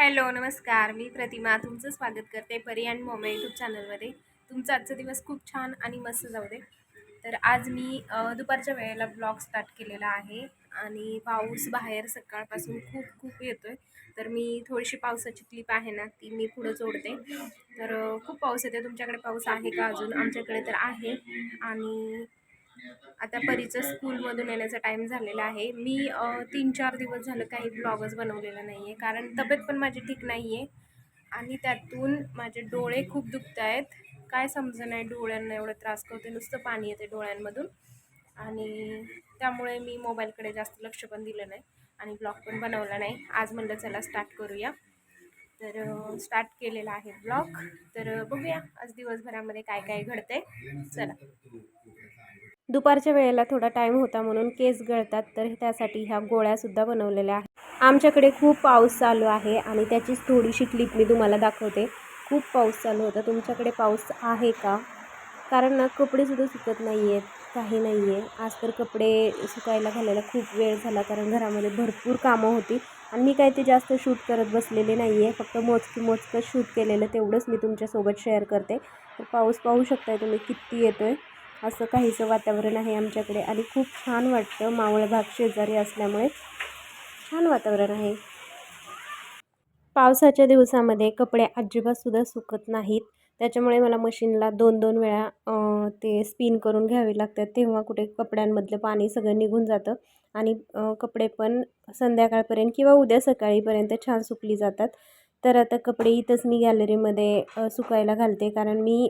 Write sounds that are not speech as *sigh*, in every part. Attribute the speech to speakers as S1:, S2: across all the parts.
S1: Hello नमस्कार. मी प्रतिमा तुमचं स्वागत करते परी अँड मोमे यूट्यूब चॅनलमध्ये. तुमचा आजचा दिवस खूप छान आणि मस्त जाऊ दे. तर आज मी दुपारच्या वेळेला ब्लॉग स्टार्ट केलेला आहे आणि पाऊस बाहेर सकाळपासून खूप खूप येतो आहे तर मी थोडीशी पावसाची क्लिप आहे ना ती मी पुढं जोडते. तर खूप पाऊस येते तुमच्याकडे पाऊस आहे का अजून? आमच्याकडे तर आहे. आणि आता परीचं स्कूलमधून येण्याचा टाईम झालेला आहे. मी तीन चार दिवस झालं काही ब्लॉगच बनवलेला नाही आहे कारण तब्येत पण माझी ठीक नाही आहे आणि त्यातून माझे डोळे खूप दुखत आहेत काय समजं नाही डोळ्यांना एवढं त्रास करते नुसतं पाणी येते डोळ्यांमधून. आणि त्यामुळे मी मोबाईलकडे जास्त लक्ष पण दिलं नाही. आणि ब्लॉग पण बनवला नाही. आज म्हणलं चला स्टार्ट करूया. तर स्टार्ट केलेला आहे ब्लॉग तर बघूया आज दिवसभरामध्ये काय काय घडते चला. दुपारच्या वेळेला थोडा टाईम होता म्हणून केस गळतात तर त्यासाठी ह्या गोळ्यासुद्धा बनवलेल्या आहेत. आमच्याकडे खूप पाऊस चालू आहे आणि त्याचीच थोडीशी क्लिप मी तुम्हाला दाखवते. खूप पाऊस चालू होता. तुमच्याकडे पाऊस आहे का? कारण ना कपडेसुद्धा सुकत नाही आहेत काही नाही आहे आज तर कपडे सुकायला घालायला खूप वेळ झाला कारण घरामध्ये भरपूर कामं होती आणि मी काय ते जास्त शूट करत बसलेले नाही आहे फक्त मोजकी मोजकं शूट केलेलं तेवढंच मी तुमच्यासोबत शेअर करते. तर पाऊस पाहू शकताय तुम्ही किती येतो आहे असं काहीचं वातावरण आहे आमच्याकडे. आणि खूप छान वाटतं मावळ भाग शेजारी असल्यामुळे. छान वातावरण आहे. पावसाच्या दिवसामध्ये कपडे अजिबातसुद्धा सुकत नाहीत. त्याच्यामुळे मला मशीनला दोन दोन वेळा ते स्पिन करून घ्यावे लागतात. तेव्हा कुठे कपड्यांमधलं पाणी सगळं निघून जातं. आणि कपडे पण संध्याकाळपर्यंत किंवा उद्या सकाळीपर्यंत छान सुकली जातात. तर आता कपडे इथंच मी गॅलरीमध्ये सुकायला घालते. कारण मी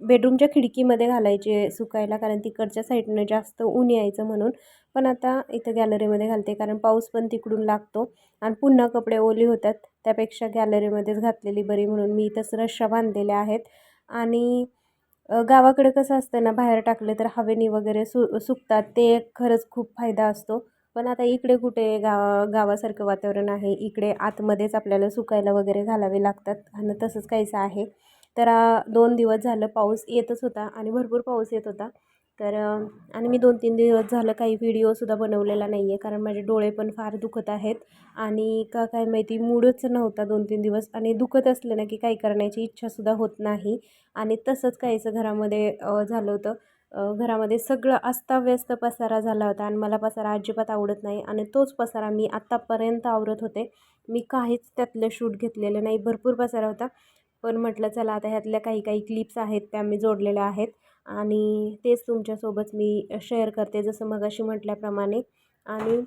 S1: बेडरूमच्या खिडकीमध्ये घालायचे सुकायला कारण तिकडच्या साईडनं जास्त ऊन यायचं म्हणून. पण आता इथं गॅलरीमध्ये घालते कारण पाऊस पण तिकडून लागतो. आणि पुन्हा कपडे ओली होतात त्यापेक्षा गॅलरीमध्येच घातलेली बरी म्हणून मी इथंच रश्शा बांधलेल्या आहेत. आणि गावाकडे कसं असतं ना बाहेर टाकले तर हवेनी वगैरे सु सुकतात ते खरंच खूप फायदा असतो. पण आता इकडे कुठे गावा गावासारखं वातावरण आहे इकडे आतमध्येच आपल्याला सुकायला वगैरे घालावे लागतात. आणि तसंच काहीसं आहे. तर दोन दिवस झालं पाऊस येतच होता आणि भरपूर पाऊस येत होता. तर आणि मी दोन तीन दिवस झालं काही व्हिडिओसुद्धा बनवलेला नाही आहे कारण माझे डोळे पण फार दुखत आहेत. आणि का काय माहिती मूडच नव्हता दोन तीन दिवस आणि दुखत असलं ना की काही करण्याची इच्छासुद्धा होत नाही. आणि तसंच काहीचं घरामध्ये झालं होतं. घरामध्ये सगळं अस्ताव्यस्त पसारा झाला होता आणि मला पसारा अजिबात आवडत नाही आणि तोच पसारा मी आत्तापर्यंत आवरत होते. मी काहीच त्यातलं शूट घेतलेलं नाही. भरपूर पसारा होता. पण म्हटलं चला आता ह्यातल्या काही काही क्लिप्स आहेत त्या मी जोडलेल्या आहेत आणि तेच तुमच्यासोबत मी शेअर करते जसं मगाशी म्हटल्याप्रमाणे. आणि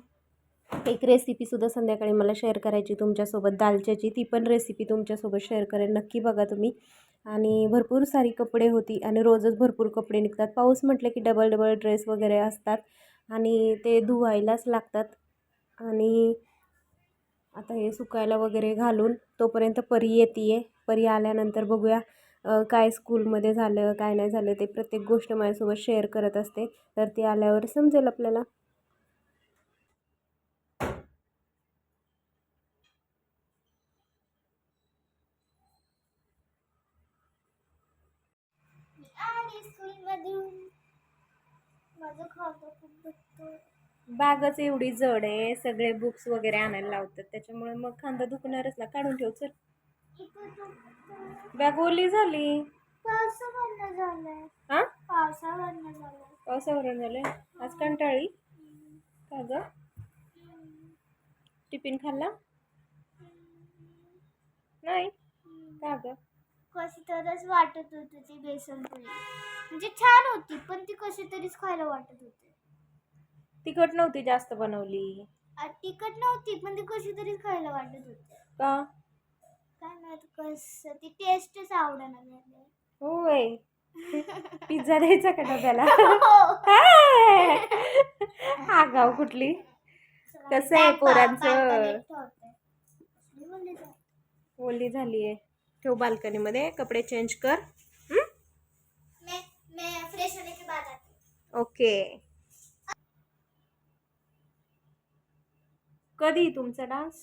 S1: एक रेसिपीसुद्धा संध्याकाळी मला शेअर करायची तुमच्यासोबत. दालच्याची ती पण रेसिपी तुमच्यासोबत शेअर करेन. नक्की बघा तुम्ही. आणि भरपूर सारी कपडे होती आणि रोजच भरपूर कपडे निघतात. पाऊस म्हटलं की डबल डबल ड्रेस वगैरे असतात आणि ते धुवायलाच लागतात. आणि आता हे सुकायला वगैरे घालून तोपर्यंत परी येते आहे परी आल्यानंतर बघूया काय स्कूलमध्ये झालं काय नाही झालं ते प्रत्येक गोष्ट माझ्यासोबत शेअर करत असते. तर ती आल्यावर समजेल आपल्याला.
S2: माझं खूप दुखतो
S1: बागच एवढी जड आहे सगळे बुक्स वगैरे आणायला लावतात त्याच्यामुळे मग खांदा दुखणारच ना. काढून ठेव चल. बॅग ओली झाली.
S2: पावसावरनं झालंय झालंय
S1: आज कंटाळी? का ग? टिफिन खाल्ला? नाही? का ग?
S2: कशी तरच वाटत होती ती बेसन पोळी म्हणजे छान होती पण ती कशी तरीच खायला वाटत होती.
S1: तिखट नव्हती जास्त बनवली.
S2: आ, तिखट नव्हती पण ती कशी तरीच खायला वाटत होती.
S1: का?
S2: काय माहीत कसं ती टेस्टच झाली
S1: होय. पिझ्झा *laughs* द्यायचा का डब्याला?
S2: हो.
S1: आगाव कुठली? कसं आहे पोरांचं? ओली झाली आहे ठेव बाल्कनीमध्ये कपडे चेंज कर. हं?
S2: मैं मैं फ्रेश होने के बाद आती
S1: ओके कधी तुमचा डान्स?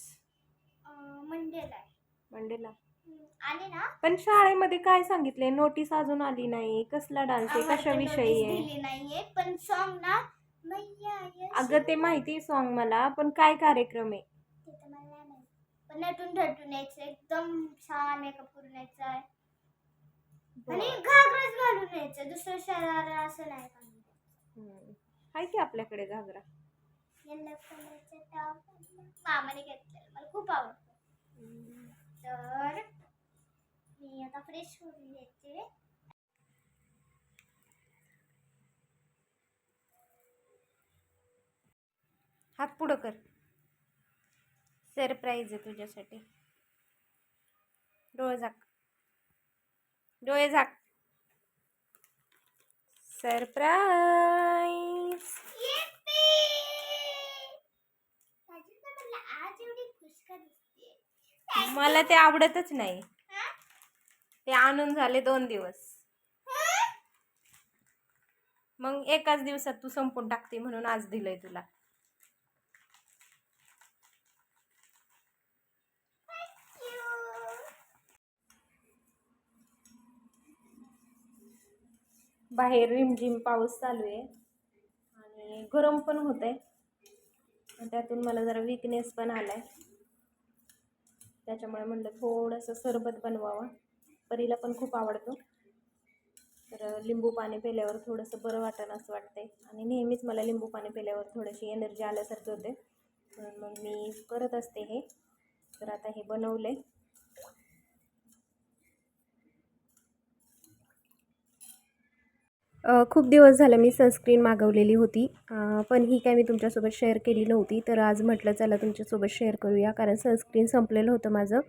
S2: मंडेला. आहे
S1: मंडेला
S2: आणि ना?
S1: पण शाळेमध्ये काय सांगितले नोटीस अजून आली नाही. कसला डान्स आहे?
S2: आम्हाला
S1: कशाविषयी
S2: notice
S1: आहे?
S2: दिली नाहीये पण सॉन्ग ना मैया.
S1: अगं ते माहिती सॉन्ग मला पण काय कार्यक्रम आहे?
S2: ते तर मला नाही माहीत. पण नटून ठटून यायचं एकदम छान मेकअप करून यायचा आहे आणि घागराच घालून यायचं दुसरं शरारा असं नाही. घालून
S1: हम्म. आहे की आपल्याकडे घागरा?
S2: येल्लो कलरचे टॉप मामाने घेतलेलं. मला खूप आवडतं. तर मी आता फ्रेश होऊन घ्यायचे
S1: हात पुढं कर. सरप्राईज आहे तुझ्यासाठी. डोळे झाक. डोळे झाक. सरप्राईज
S2: आज एवढी खुश का दिसते
S1: मला ते आवडतच नाही. ते आणून झाले दोन दिवस. मग एकाच दिवसात तू संपून टाकते म्हणून आज दिलंय तुला. बाहेर रिमझिम पाऊस चालू आहे. आणि गरम पण होत आहे त्यातून मला जरा विकनेस पण आला आहे त्याच्यामुळे म्हणलं थोडंसं सरबत बनवावं. परीला पण खूप आवडतो. तर लिंबू पाणी पिल्यावर थोडंसं बरं वाटणं असं वाटते आणि नेहमीच मला लिंबू पाणी पिल्यावर थोडीशी एनर्जी आल्यासारखी होते म्हणून मग मी करत असते हे. तर आता हे बनवलं आहे खूप दिवस झालं मी सनस्क्रीन मागवलेली होती. पण ही काय मी तुमच्यासोबत शेअर केली नव्हती. तर आज म्हटलं चला तुमच्यासोबत शेअर करूया. कारण सनस्क्रीन संपलेलं होतं माझं.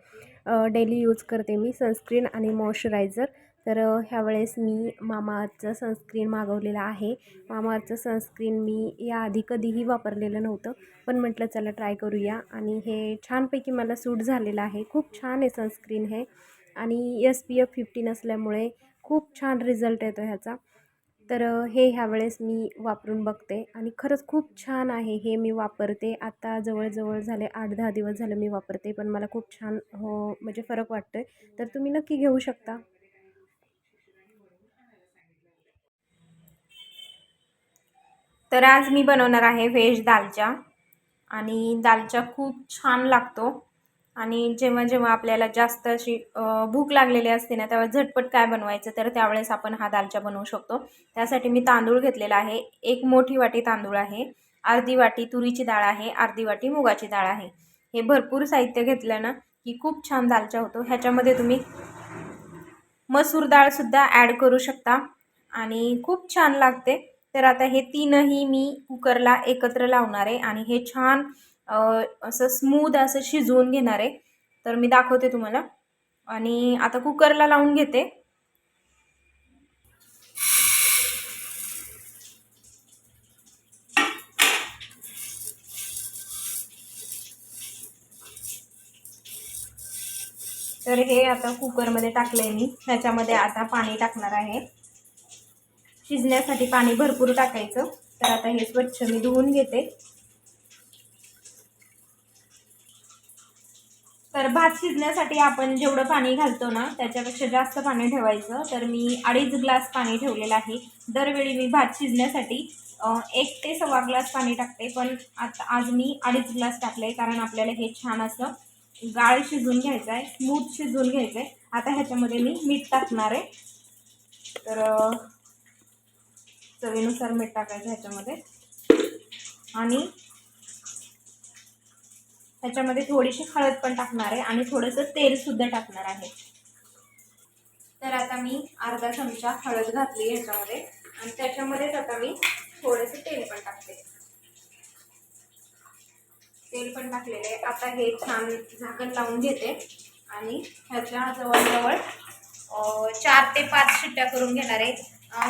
S1: डेली यूज करते मी सनस्क्रीन आणि मॉइश्चरायझर तर ह्यावेळेस मी मामाअर्थचं सनस्क्रीन मागवलेलं आहे. मामाअर्थचं सनस्क्रीन मी याआधी कधीही वापरलेलं नव्हतं. पण म्हटलं चला ट्राय करूया. आणि हे छानपैकी मला सूट झालेलं आहे. खूप छान आहे सनस्क्रीन हे. आणि एस पी एफ फिफ्टीन असल्यामुळे खूप छान रिझल्ट येतो ह्याचा. तर हे ह्यावेळेस मी वापरून बघते आणि खरंच खूप छान आहे हे मी वापरते. आता जवळजवळ झाले आठ दहा दिवस झालं मी वापरते पण मला खूप छान हो म्हणजे फरक वाटतो आहे तर तुम्ही नक्की घेऊ शकता. तर आज मी बनवणार आहे व्हेज दालचा आणि दालचा खूप छान लागतो. आणि जेव्हा जेव्हा आपल्याला जास्त अशी भूक लागलेली असते ना तेव्हा झटपट काय बनवायचं तर त्यावेळेस आपण हा दालचा बनवू शकतो. त्यासाठी मी तांदूळ घेतलेला आहे. एक मोठी वाटी तांदूळ आहे. अर्धी वाटी तुरीची डाळ आहे. अर्धी वाटी मुगाची डाळ आहे. हे भरपूर साहित्य घेतलं ना की खूप छान दालचा होतो. ह्याच्यामध्ये तुम्ही मसूर डाळसुद्धा ॲड करू शकता. आणि खूप छान लागते. तर आता हे तीनही मी कुकरला एकत्र लावणार आहे. आणि हे छान असं स्मूद असं शिजवून घेणार आहे. तर मी दाखवते तुम्हाला. आणि आता कुकरला लावून घेते. तर हे आता कुकरमध्ये टाकलं आहे मी. ह्याच्यामध्ये आता पाणी टाकणार आहे. शिजण्यासाठी पाणी भरपूर टाकायचं. तर आता हे स्वच्छ मी धुवून घेते. तर भात शिजण्यासाठी आपण जेवढं पाणी घालतो ना त्याच्यापेक्षा जास्त पाणी ठेवायचं. तर मी अडीच ग्लास पाणी ठेवलेलं आहे. दरवेळी मी भात शिजण्यासाठी एक ते सव्वा ग्लास पाणी टाकते. पण आता आज मी अडीच ग्लास टाकलं आहे कारण आपल्याला हे छान असं गाळ शिजवून घ्यायचं आहे स्मूथ शिजवून घ्यायचं आहे आता ह्याच्यामध्ये मी मीठ टाकणार आहे. तर चवीनुसार मीठ टाकायचं ह्याच्यामध्ये. आणि ह्याच्यामध्ये थोडीशी हळद पण टाकणार आहे आणि थोडंसं तेलसुद्धा टाकणार आहे. तर आता मी अर्धा चमचा हळद घातली ह्याच्यामध्ये आणि त्याच्यामध्येच आता मी थोडंसं तेल पण टाकते. तेल पण टाकलेलं आहे. आता हे छान झाकण लावून घेते आणि ह्याच्या जवळजवळ चार ते पाच शिट्ट्या करून घेणार आहे.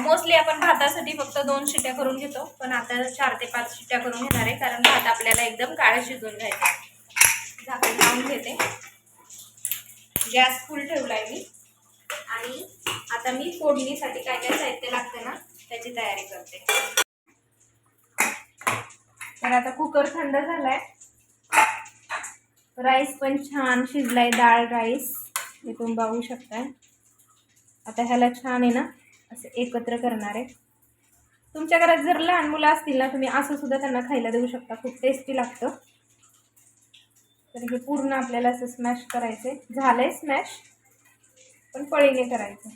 S1: मोस्टली आपण भातासाठी फक्त दोन शिट्ट्या करून घेतो पण आता चार ते पाच शिट्ट्या करून घेणार आहे कारण भात आपल्याला एकदम काळा शिजून घ्यायचा आहे. झाकण लावून घेते. गॅस फुल ठेवला आहे मी. आणि आता मी फोडणीसाठी काय काय साहित्य लागतं ना त्याची तयारी करते. तर आता कुकर थंड झालाय. राईस पण छान शिजलाय डाळ राईस. हे तुम्ही बघू शकताय. आता ह्याला छान आहे ना असं एकत्र करणार आहे. तुमच्या घरात जर लहान मुलं असतील ना तुम्ही असं सुद्धा त्यांना खायला देऊ शकता. खूप टेस्टी लागतं. तर हे पूर्ण आपल्याला असं स्मॅश करायचे झालंय स्मॅश पण पळीने करायचं.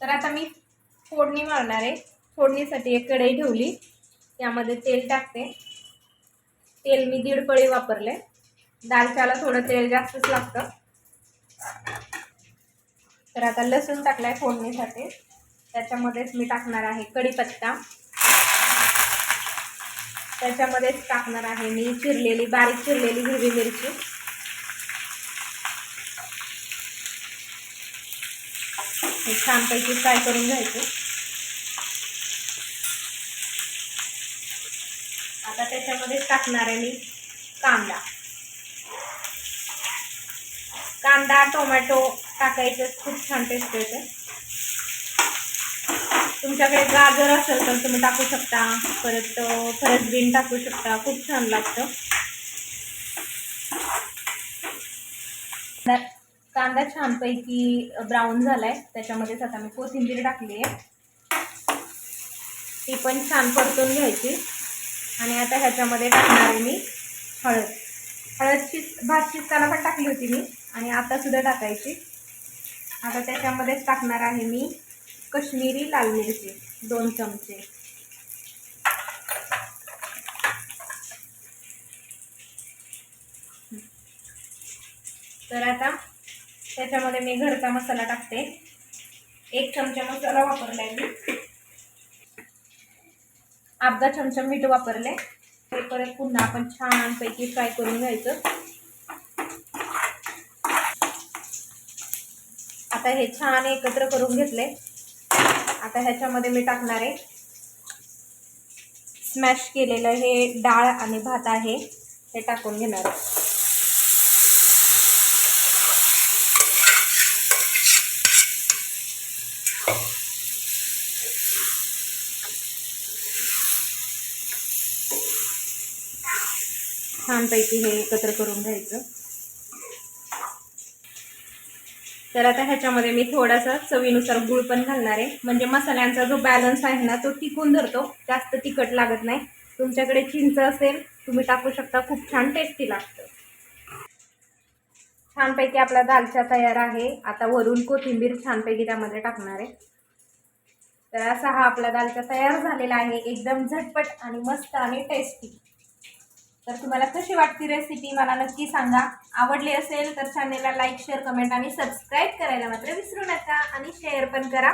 S1: तर आता मी फोडणी मारणार आहे. फोडणीसाठी एक कढई ठेवली. त्यामध्ये तेल टाकते. तेल मी दीड पळी वापरले दालच्याला थोडं तेल जास्तच लागतं. तर आता लसूण टाकलाय फोडणीसाठी. त्याच्यामध्येच मी टाकणार आहे कढीपत्ता. त्याच्यामध्येच टाकणार आहे मी चिरलेली बारीक चिरलेली हिरवी मिरची. हे छानपैकी फ्राय करून घ्यायचे. आता त्याच्यामध्येच टाकणार आहे मी कांदा. कांदा टोमॅटो टाकायचं खूप छान टेस्ट येते. तुमच्याकडे गाजर असेल तर तुम्ही टाकू शकता. परत फरसबीन टाकू शकता. खूप छान लागतं. कांदा छानपैकी ब्राऊन झालाय. त्याच्यामध्येच आता मी कोथिंबीर टाकली आहे. ती पण छान परतून घ्यायची. आणि आता ह्याच्यामध्ये टाकणार आहे मी हळद. हळद शिज भात शिजताना पण टाकली होती मी. आणि आता सुद्धा टाकायची. आता त्याच्यामध्येच टाकणार आहे मी कश्मीरी लाल मिरची दोन चमचे. तर आता त्याच्यामध्ये मी घरचा मसाला टाकते. एक चमचा मसाला वापरलाय मी. अर्धा चमचा मीठ वापरले. हे परत पुन्हा आपण छानपैकी फ्राय करून घ्यायचं. आता हे छान एकत्र करून घेतले आता ह्याच्यामध्ये मी टाकणार आहे. स्मॅश केलेलं हे डाळ आणि भात आहे. हे टाकून घेणार आहे. छानपैकी हे एकत्र करून घ्यायचं. तर आता ह्याच्यामध्ये मी थोडासा चवीनुसार गुळ पण घालणार आहे. म्हणजे मसाल्यांचा जो बॅलन्स आहे ना तो टिकून धरतो. जास्त तिखट लागत नाही. तुमच्याकडे चिंच असेल तुम्ही टाकू शकता. खूप छान टेस्टी लागतं. छानपैकी आपला दालचा तयार आहे. आता वरून कोथिंबीर छानपैकी त्यामध्ये टाकणार आहे. तर असा हा आपला दालचा तयार झालेला आहे. एकदम झटपट आणि मस्त आणि टेस्टी तर तुम्हाला कशी वाटती रेसिपी मला नक्की सांगा. आवडली असेल तर चॅनेलला लाईक शेअर कमेंट आणि सबस्क्राईब करायला मात्र विसरू नका. आणि शेअर पण करा.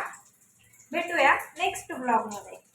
S1: भेटूया नेक्स्ट ब्लॉगमध्ये